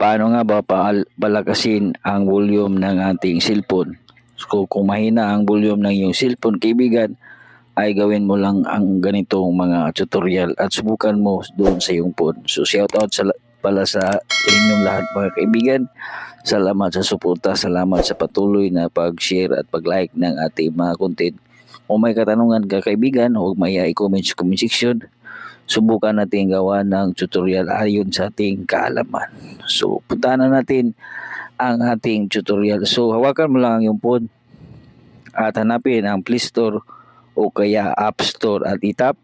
paano nga ba palakasin ang volume ng ating cellphone? So, kung mahina ang volume ng iyong cellphone, kaibigan, ay gawin mo lang ang ganitong mga tutorial at subukan mo doon sa iyong phone. So, shout out sa, pala sa inyong lahat mga kaibigan. Salamat sa suporta, salamat sa patuloy na pag-share at pag-like ng ating mga content. Kung may katanungan ka kaibigan, huwag maya i-comment sa comment section. Subukan natin gawa ng tutorial ayon sa ating kaalaman. So, puntahan na natin ang ating tutorial. So, hawakan mo lang ang iyong phone at hanapin ang Play Store o kaya App Store at itap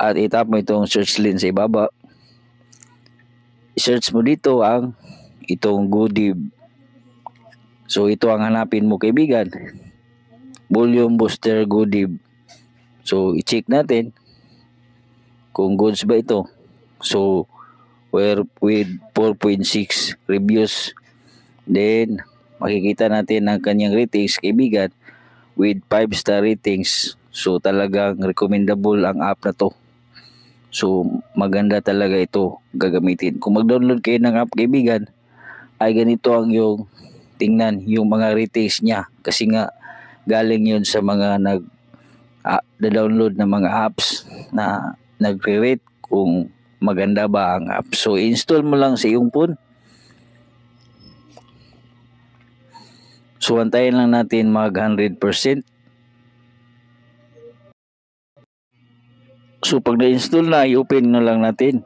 at itap mo itong search link sa ibaba. Search mo dito ang itong Goodib. So, ito ang hanapin mo kaibigan. Volume Booster Goodib. So, i-check natin kung goods ba ito. So, where with 4.6 reviews. Then, makikita natin ang kanyang ratings, kaibigan, with 5 star ratings. So, talagang recommendable ang app na to. So, maganda talaga ito gagamitin. Kung mag-download kayo ng app, kaibigan, ay ganito ang yung tingnan, yung mga ratings niya. Kasi nga, galing yun sa mga nag ah, download ng mga apps na nagre-rate kung maganda ba ang app. So, install mo lang sa iyong phone. So, antayin lang natin mag 100%. So, pag na-install na, i-open na lang natin.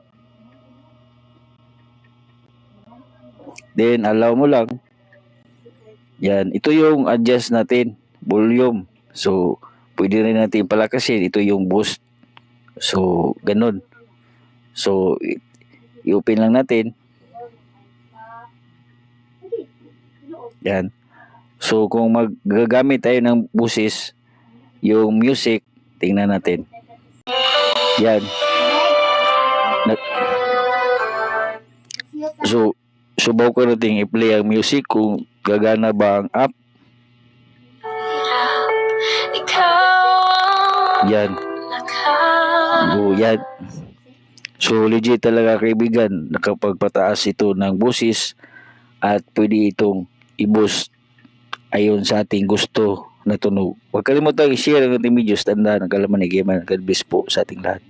Then, allow mo lang. Yan. Ito yung adjust natin. Volume. So, pwede rin natin palakasin. Ito yung boost. So, ganun. So, i-open lang natin. Yan. So, kung magagamit tayo ng busis, yung music, tingnan natin. Yan. Na- so, subaw ko natin i-play ang music kung gagana ba ang app. Yan. Yan. So, legit talaga kaibigan, nakapagpataas ito ng busis at pwede itong i-boost ayon sa ating gusto na tunog. Huwag kalimutan i-share ang ating videos. Tandaan ang kalaman ni Geman. God bless po sa ating lahat.